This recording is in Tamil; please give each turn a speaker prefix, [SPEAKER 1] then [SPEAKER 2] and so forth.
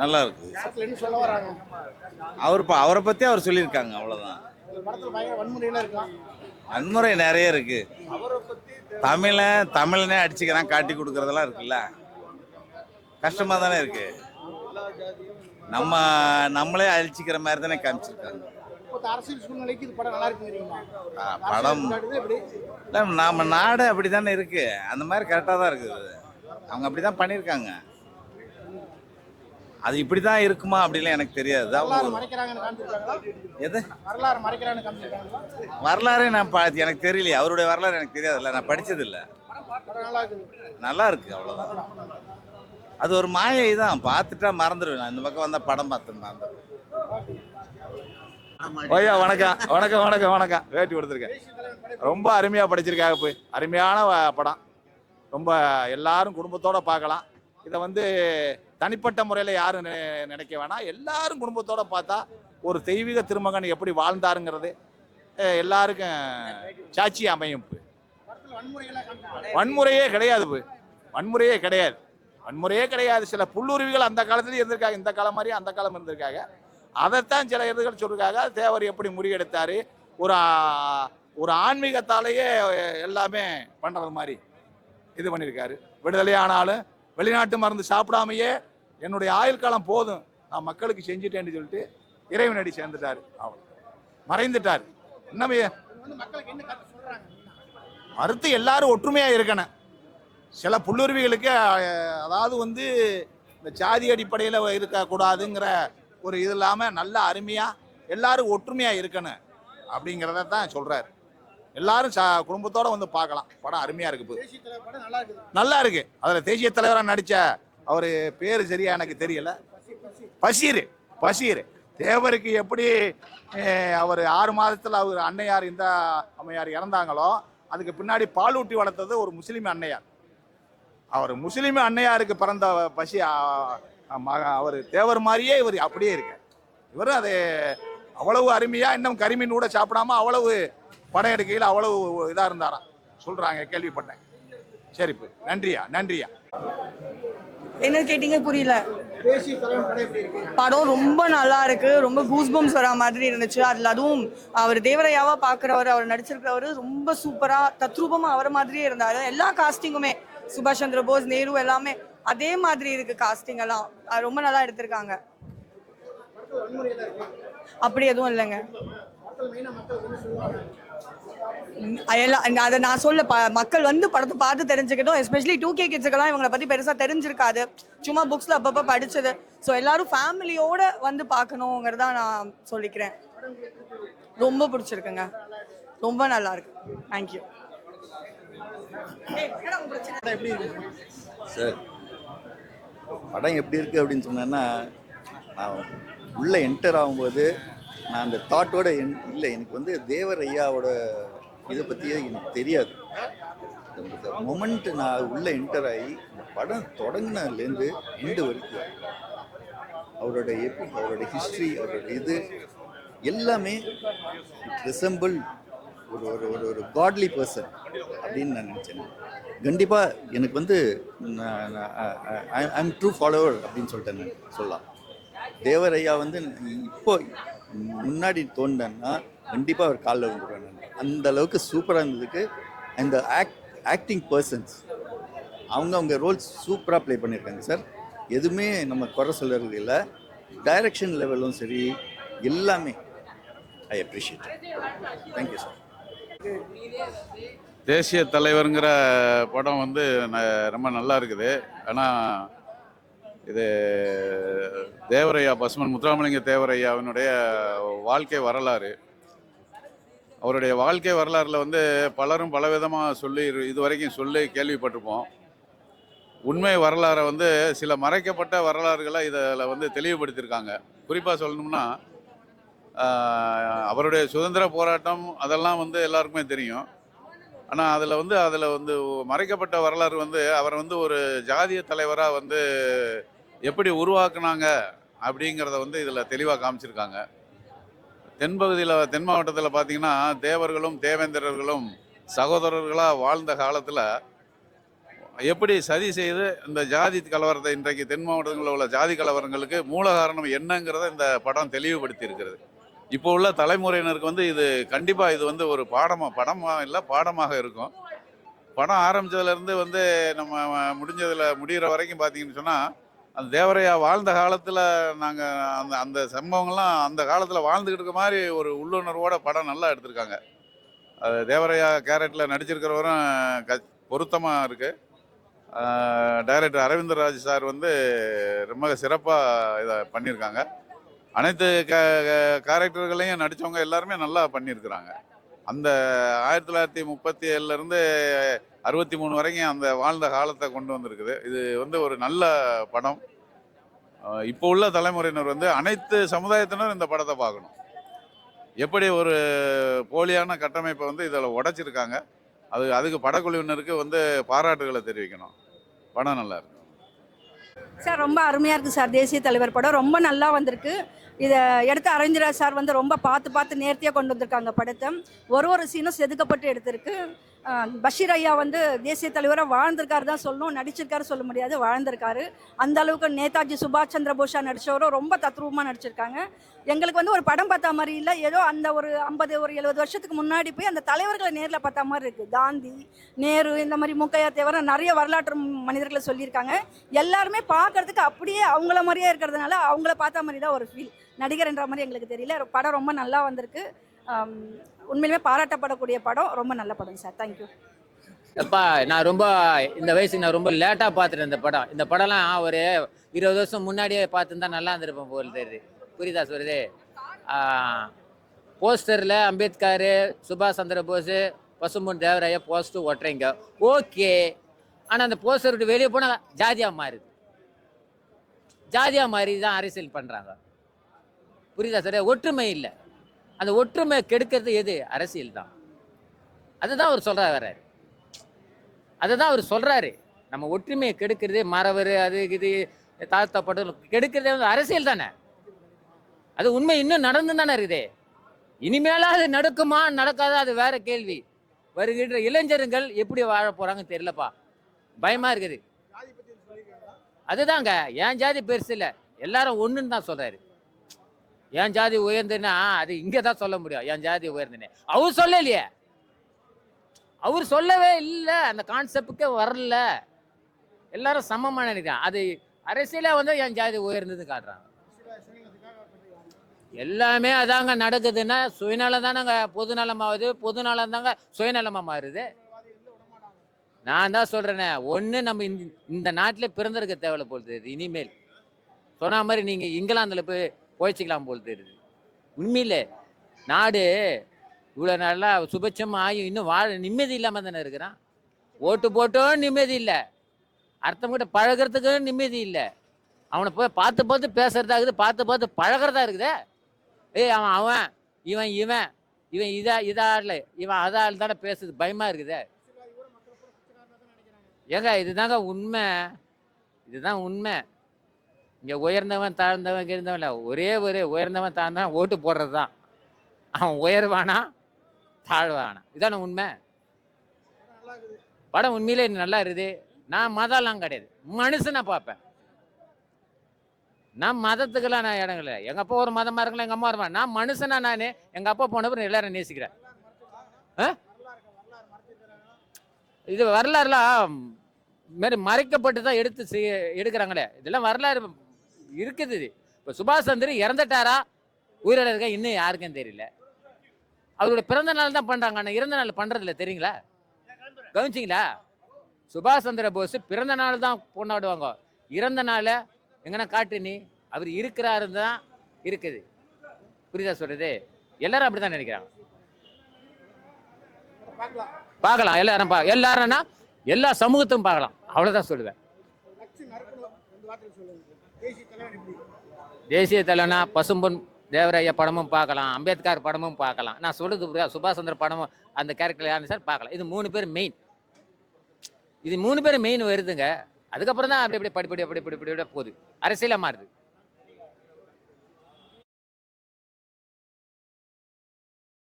[SPEAKER 1] நல்லா இருக்கு அவர் அவரை பற்றி அவர் சொல்லியிருக்காங்க அவ்வளோதான் வன்முறை நிறைய இருக்கு. தமிழன் தமிழனே அடிச்சுக்கிறான் காட்டி கொடுக்கறதெல்லாம் இருக்குல்ல. கஷ்டமா தானே இருக்கு. நம்ம நம்மளே அழிச்சிக்கிற மாதிரி தானே காமிச்சிருக்காங்க.
[SPEAKER 2] படம்
[SPEAKER 1] இல்லை நம்ம நாடு அப்படி தானே இருக்கு. அந்த மாதிரி கரெக்டாக தான் இருக்குது. அவங்க அப்படி தான் பண்ணியிருக்காங்க. அது இப்படி தான் இருக்குமா அப்படிலாம் எனக்கு தெரியாது. எது?
[SPEAKER 2] வரலாறு
[SPEAKER 1] நான் எனக்கு தெரியலையே. அவருடைய வரலாறு எனக்கு தெரியாதுல்ல. நான் படிச்சதில்ல.
[SPEAKER 2] படம் நல்லா
[SPEAKER 1] இருக்கு அவ்வளோதான் அது ஒரு மாயை தான். பார்த்துட்டா மறந்துடுவேன் நான். இந்த பக்கம் வந்தால் படம் பார்த்து மறந்துடுவேன்.
[SPEAKER 3] ஐயா வணக்கம். வணக்கம் வணக்கம் வணக்கம். வேட்டி கொடுத்துருக்கேன் ரொம்ப அருமையாக படிச்சிருக்காங்க போய். அருமையான படம். ரொம்ப எல்லாரும் குடும்பத்தோட பார்க்கலாம். இதை வந்து தனிப்பட்ட முறையில் யாரும் நினைக்க வேணாம். எல்லாரும் குடும்பத்தோடு பார்த்தா ஒரு தெய்வீக திருமகன் எப்படி வாழ்ந்தாருங்கிறது எல்லாருக்கும் சாட்சி அமையும். வன்முறையே கிடையாது. வன்முறையே கிடையாது. வன்முறையே கிடையாது. சில புல்லுருவிகள் அந்த காலத்துலேயும் இருந்திருக்காங்க. இந்த காலம் மாதிரி அந்த காலம் இருந்திருக்காங்க. அதைத்தான் சில இதுகள் சொல்லிருக்காங்க. தேவர் எப்படி முறியெடுத்தார்? ஒரு ஒரு ஆன்மீகத்தாலேயே எல்லாமே பண்ணுறது மாதிரி இது பண்ணியிருக்காரு விடுதலை ஆனாலும் வெளிநாட்டு மருந்து சாப்பிடாமையே என்னுடைய ஆயுள் காலம் போதும். நான் மக்களுக்கு செஞ்சுட்டேன்னு சொல்லிட்டு இறைவனடி சேர்ந்துட்டாரு. அவர் மறைந்துட்டார். இன்னமே
[SPEAKER 2] வந்து மக்களுக்கு என்ன
[SPEAKER 3] மறுத்து எல்லாரும் ஒற்றுமையாக இருக்கணும். சில புல்லுருவிகளுக்கு அதாவது வந்து இந்த ஜாதி அடிப்படையில் இருக்கக்கூடாதுங்கிற ஒரு இது இல்லாமல் நல்ல அருமையாக எல்லாரும் ஒற்றுமையாக இருக்கணும் அப்படிங்கிறத தான் சொல்கிறாரு எல்லாரும் ச குடும்பத்தோட வந்து பார்க்கலாம். படம் அருமையாக இருக்கு
[SPEAKER 2] நல்லா
[SPEAKER 3] இருக்கு. அதில் தேசிய தலைவராக நடித்த அவர் பேர் சரியா எனக்கு தெரியல. பஷீர் பஷீர். தேவருக்கு எப்படி அவர் ஆறு மாதத்தில் அவர் அன்னையார் இந்த அம்மையார் இறந்தாங்களோ அதுக்கு பின்னாடி பாலூட்டி வளர்த்தது ஒரு முஸ்லீம் அன்னையார். அவர் முஸ்லீம் அன்னையாருக்கு பிறந்த பசி அவர் தேவர் மாதிரியே இவர் அப்படியே இருக்கு இவர் அது அவ்வளவு அருமையாக இன்னும் கரிமீன் கூட சாப்பிடாம அவ்வளவு படம் எடுக்கையில் அவ்வளவு இதாக இருந்தாராம் சொல்கிறாங்க கேள்விப்பட்டேன். சரி இப்போ நன்றியா நன்றியா?
[SPEAKER 4] என்ன கேட்டீங்க புரியல.
[SPEAKER 2] படம் எப்படி இருக்கு?
[SPEAKER 4] படம் ரொம்ப நல்லா இருக்கு. ரொம்ப கூஸ்பம்ஸ் வரா மாதிரி இருந்துச்சு. அதுல அதுவும் அவர் தேவரையாவா பாக்குறவர் அவர் நடிச்சிருக்கிறவர் ரொம்ப சூப்பரா தத்ரூபமா அவர் மாதிரியே இருந்தாரு. எல்லா காஸ்டிங்குமே சுபாஷ் சந்திர போஸ் நேரு எல்லாமே அதே மாதிரி இருக்கு காஸ்டிங் எல்லாம். ரொம்ப நல்லா எடுத்திருக்காங்க. அப்படி எதுவும் இல்லைங்க. எல்லாம் அதை நான் சொல்ல ப- மக்கள் வந்து படத்தை பார்த்து தெரிஞ்சுக்கிட்டோம். எஸ்பெஷலி டூ கே கிட்ஸுக்கெல்லாம் இவங்களை பத்தி பெருசா தெரிஞ்சிருக்காது. சும்மா புக்ஸ்ல அப்பப்போ படிச்சது. ஸோ எல்லாரும் ஃபேமிலியோட வந்து பார்க்கணுங்கிறதா நான் சொல்லிக்கிறேன். ரொம்ப பிடிச்சிருக்குங்க. ரொம்ப நல்லா இருக்கு. தேங்க்யூ
[SPEAKER 2] படம் எப்படி இருக்கு?
[SPEAKER 5] சார் படம் எப்படி இருக்குது அப்படின்னு சொன்னேன்னா நான் உள்ளே என்டர் ஆகும்போது நான் அந்த தாட்டோட என் இல்லை எனக்கு வந்து தேவர் ஐயாவோட இதை பற்றியே எனக்கு தெரியாது. இந்த மொமெண்ட் நான் உள்ளே என்டர் ஆகி இந்த படம் தொடங்கினதுலேருந்து எண்டு வரைக்கும் அவரோட எப்படி அவரோட ஹிஸ்ட்ரி அவரோட இது எல்லாமே இட் ரிசம்பிள் ஒரு ஒரு ஒரு ஒரு காட்லி பர்சன் அப்படின்னு நான் நினச்சேன். கண்டிப்பாக எனக்கு வந்து ஐ ஐம் ட்ரூ ஃபாலோவர் அப்படின்னு சொல்லிட்டேன் நான் சொல்லலாம். தேவரையா வந்து இப்போ முன்னாடி தோண்டேன்னா கண்டிப்பாக அவர் காலில் விழுந்துருவேன் நான். அந்த அளவுக்கு சூப்பராக இருந்ததுக்கு அந்த ஆக்ட் ஆக்டிங் பர்சன்ஸ் அவங்க அவங்க ரோல்ஸ் சூப்பராக ப்ளே பண்ணியிருக்காங்க சார் எதுவுமே நம்ம குறை சொல்கிறது இல்லை. டைரக்ஷன் லெவலும் சரி எல்லாமே ஐ அப்ரிஷியேட் தேங்க்யூ சார்
[SPEAKER 6] தேசிய தலைவருங்கிற படம் வந்து ந- ரொம்ப நல்லா இருக்குது. ஆனால் இது தேவரையா பசுமன் முத்துராமலிங்க தேவரையாவினுடைய வாழ்க்கை வரலாறு. அவருடைய வாழ்க்கை வரலாறில் வந்து பலரும் பலவிதமாக சொல்லி இரு- வரைக்கும் சொல்லி கேள்விப்பட்டிருப்போம். உண்மை வரலாறை வந்து சில மறைக்கப்பட்ட வரலாறுகளை இதில் வந்து தெளிவுபடுத்தியிருக்காங்க. குறிப்பாக சொல்லணும்னா அவருடைய சுதந்திர போராட்டம் அதெல்லாம் வந்து எல்லாருக்குமே தெரியும். ஆனால் அதில் வந்து அதில் வந்து மறைக்கப்பட்ட வரலாறு வந்து அவர் வந்து ஒரு ஜாதிய தலைவராக வந்து எப்படி உருவாக்குனாங்க அப்படிங்கிறத வந்து இதில் தெளிவாக காமிச்சிருக்காங்க. தென்பகுதியில் தென் மாவட்டத்தில் பார்த்தீங்கன்னா தேவர்களும் தேவேந்திரர்களும் சகோதரர்களாக வாழ்ந்த காலத்தில் எப்படி சதி செய்து இந்த ஜாதி கலவரத்தை இன்றைக்கு தென் மாவட்டங்களில் உள்ள ஜாதி கலவரங்களுக்கு மூல காரணம் என்னங்கிறத இந்த படம் தெளிவுபடுத்தி இருக்கிறது இப்போ உள்ள தலைமுறையினருக்கு வந்து இது கண்டிப்பாக இது வந்து ஒரு பாடமாக படமாக இல்லை பாடமாக இருக்கும். படம் ஆரம்பிச்சதுலேருந்து வந்து நம்ம முடிஞ்சதில் முடிகிற வரைக்கும் பார்த்தீங்கன்னு சொன்னால் அந்த தேவரையா வாழ்ந்த காலத்தில் நாங்கள் அந்த அந்த சம்பவங்கள்லாம் அந்த காலத்தில் வாழ்ந்துக்கிட்டு இருக்க மாதிரி ஒரு உள்ளுணர்வோட படம் நல்லா எடுத்திருக்காங்க. அது தேவரையா கேரட்டில் நடிச்சிருக்கிறவரும் க பொருத்தமாக இருக்குது டைரக்டர் அரவிந்தராஜ் சார் வந்து ரொம்ப சிறப்பாக இதை பண்ணியிருக்காங்க அனைத்து கே கேரக்டர்களையும் நடித்தவங்க எல்லாருமே நல்லா பண்ணியிருக்கிறாங்க. அந்த ஆயிரத்தி தொள்ளாயிரத்தி முப்பத்தி ஏழுலேருந்து அறுபத்தி மூணு வரைக்கும் அந்த வாழ்ந்த காலத்தை கொண்டு வந்திருக்குது. இது வந்து ஒரு நல்ல படம். இப்போ உள்ள தலைமுறையினர் வந்து அனைத்து சமுதாயத்தினரும் இந்த படத்தை பார்க்கணும். எப்படி ஒரு போலியான கட்டமைப்பை வந்து இதில் உடைச்சிருக்காங்க. அது அதுக்கு படக்குழுவினருக்கு வந்து பாராட்டுகளை தெரிவிக்கணும். படம் நல்லா இருக்கு.
[SPEAKER 7] சார் ரொம்ப அருமையாக இருக்குது சார் தேசிய தலைவர் படம். ரொம்ப நல்லா வந்திருக்கு. இதை எடுத்த அரவிந்தராஜ் சார் வந்து ரொம்ப பார்த்து பார்த்து நேர்த்தியாக கொண்டு வந்திருக்காங்க படத்தை. ஒரு ஒரு சீனும் செதுக்கப்பட்டு எடுத்திருக்கு. பஷீர் ஐயா வந்து தேசிய தலைவராக வாழ்ந்திருக்காரு தான் சொல்லணும். நடிச்சிருக்காரு சொல்ல முடியாது வாழ்ந்திருக்காரு. அந்த அளவுக்கு நேதாஜி சுபாஷ் சந்திர போஷா நடித்தவரும் ரொம்ப தத்ரூபமாக நடிச்சிருக்காங்க. எங்களுக்கு வந்து ஒரு படம் பார்த்தா மாதிரி இல்லை. ஏதோ அந்த ஒரு ஐம்பது ஒரு எழுபது வருஷத்துக்கு முன்னாடி போய் அந்த தலைவர்களை நேரில் பார்த்தா மாதிரி இருக்குது காந்தி நேரு இந்த மாதிரி மூக்கையா தேவர நிறைய வரலாற்று மனிதர்களை சொல்லியிருக்காங்க. எல்லாருமே பார்க்கறதுக்கு அப்படியே அவங்கள மாதிரியே இருக்கிறதுனால அவங்கள பார்த்தா மாதிரி தான் ஒரு ஃபீல் நடிகர்ன்ற மாதிரி எங்களுக்கு தெரியல. படம் ரொம்ப நல்லா வந்திருக்கு. உண்மையிலுமே பாராட்டப்படக்கூடிய படம். ரொம்ப நல்ல படம் சார். தேங்க்யூ
[SPEAKER 8] எப்பா நான் ரொம்ப இந்த வயசுக்கு நான் ரொம்ப லேட்டாக பார்த்துட்டேன் இந்த படம். இந்த படம்லாம் ஒரு இருபது வருஷம் முன்னாடியே பார்த்துருந்தா நல்லா இருந்திருப்பேன் போல் தெரியுது. புரியுதா சொல்லுது? போஸ்டரில் அம்பேத்கர் சுபாஷ் சந்திர போஸ் பசும்பொன் தேவராய போஸ்ட்டு ஒட்டுறீங்க. ஓகே ஆனால் அந்த போஸ்டர் விட்டு வெளியே போனால் ஜாதியாக மாறுது. ஜாதியாக மாறி தான் அரசியல் பண்ணுறாங்க புரியுதா சார் ஒற்றுமை இல்லை. அந்த ஒற்றுமை கெடுக்கிறது எது? அரசியல் தான். அதுதான் அவர் சொல்கிறார் வர்றாரு. அதை தான் அவர் சொல்றாரு. நம்ம ஒற்றுமையை கெடுக்கிறது மறவர் அது இது தாழ்த்தப்பட்ட கெடுக்கிறதே வந்து அரசியல் தானே? அது உண்மை இன்னும் நடந்து தானே இருக்குது? இனிமேலா அது நடக்குமா நடக்காதா? அது வேற கேள்வி. வருகின்ற இளைஞர்கள் எப்படி வாழ போறாங்கன்னு தெரியலப்பா. பயமா இருக்குது. அதுதாங்க என் ஜாதி பெருசு இல்லை? எல்லாரும் ஒண்ணுன்னு தான் சொல்றாரு. என் ஜாதி உயர்ந்துன்னா அது இங்கே தான் சொல்ல முடியும். என் ஜாதி உயர்ந்துன்னு. அவர் சொல்லலையே. அவர் சொல்லவே இல்லை. அந்த கான்செப்டுக்கே வரல. எல்லாரும் சமமாக நினைக்கிறான் அது அரசியலே வந்து என் ஜாதி உயர்ந்தது காட்டுறாங்க. எல்லாமே அதாங்க நடக்குதுன்னா சுயநலம் தானங்க பொதுநலமாகுது பொதுநலம் தாங்க சுயநலமாக மாறுது. நான் தான் சொல்கிறேனே ஒன்று நம்ம இந்த நாட்டில் பிறந்திருக்க தேவையில்ல போகுது இனிமேல். சொன்ன மாதிரி நீங்கள் இங்கிலாந்தில் போய் போய்ச்சிக்கலாம் போல் தெரியுது. உண்மையிலே நாடு இவ்வளோ நல்லா சுபட்சமாக ஆகி இன்னும் வாழ நிம்மதி இல்லாமல் தானே இருக்கிறான்? ஓட்டு போட்டோம் நிம்மதி இல்லை. அர்த்தம் பழகிறதுக்கும் நிம்மதி இல்லை. அவனை போய் பார்த்து பார்த்து பேசுகிறதா இருக்குது பார்த்து பார்த்து பழகிறதா இருக்குதே. ஏய் அவன் அவன் இவன் இவன் இவன் இதா இதாள் இவன் அதா தானே பேசுது பயமாக இருக்குதே. ஏங்க இதுதாங்க உண்மை. இதுதான் உண்மை. இங்கே உயர்ந்தவன் தாழ்ந்தவன் இருந்தவன் இல்லை. ஒரே ஒரு உயர்ந்தவன் தாழ்ந்தவன் ஓட்டு போடுறது தான் அவன் உயர்வானா தாழ்வானா? இதான உண்மை. படம் உண்மையிலே நல்லா இருக்குது. நான் மதம்லாம் கிடையாது. மனுஷனை பார்ப்பேன். நான் மதத்துக்கெல்லாம் நான் இடம் இல்லை எங்கள் அப்பா ஒரு மதமாக இருக்கலாம் எங்கள் அம்மா வருவேன் நான் மனுஷனா நான் எங்கள் அப்பா போனப்பறம் எல்லாரும் நேசிக்கிறேன். ஆ? இது வரலாறுலாம் மாரி மறைக்கப்பட்டு தான் எடுத்து செய்- எடுக்கிறாங்களே. இதெல்லாம் வரலாறு இருக்குது இது. இப்போ சுபாஷ் சந்திர இறந்துட்டாரா? உயிரோட இருக்கா? இன்னும் யாருக்கும் தெரியல. அவரோட பிறந்த நாள் தான் பண்றாங்க ஆனால் இறந்த நாள் பண்ணுறதில்ல தெரியுங்களா? கவனிச்சிங்களா? சுபாஷ் சந்திர போஸ் பிறந்த நாள் தான் கொண்டாடுவாங்க. இறந்த நாளை எங்கன்னா காட்டு நீ? அவர் இருக்கிறாருன்னு தான் இருக்குது. புரியுதா சொல்றது? எல்லாரும் அப்படிதான் நினைக்கிறாங்க. பார்க்கலாம். எல்லாரும் பா எல்லாரும்னா எல்லா சமூகத்தையும் பார்க்கலாம். அவ்வளவுதான் சொல்லுவேன்.
[SPEAKER 2] தேசிய
[SPEAKER 8] தலைவனா பசும்பொன் தேவராய படமும் பார்க்கலாம் அம்பேத்கர் படமும் பார்க்கலாம். நான் சொல்றது சுபாஷ் சந்திர படமும் அந்த கேரக்டர் யாரும் சார் பார்க்கலாம். இது மூணு பேர் மெயின் இது மூணு பேர் மெயின் வருதுங்க. அதுக்கப்புறம் தான் அப்படி அப்படி படிப்படி அப்படி படிப்படி போகுது. அரசியலாக மாறுது.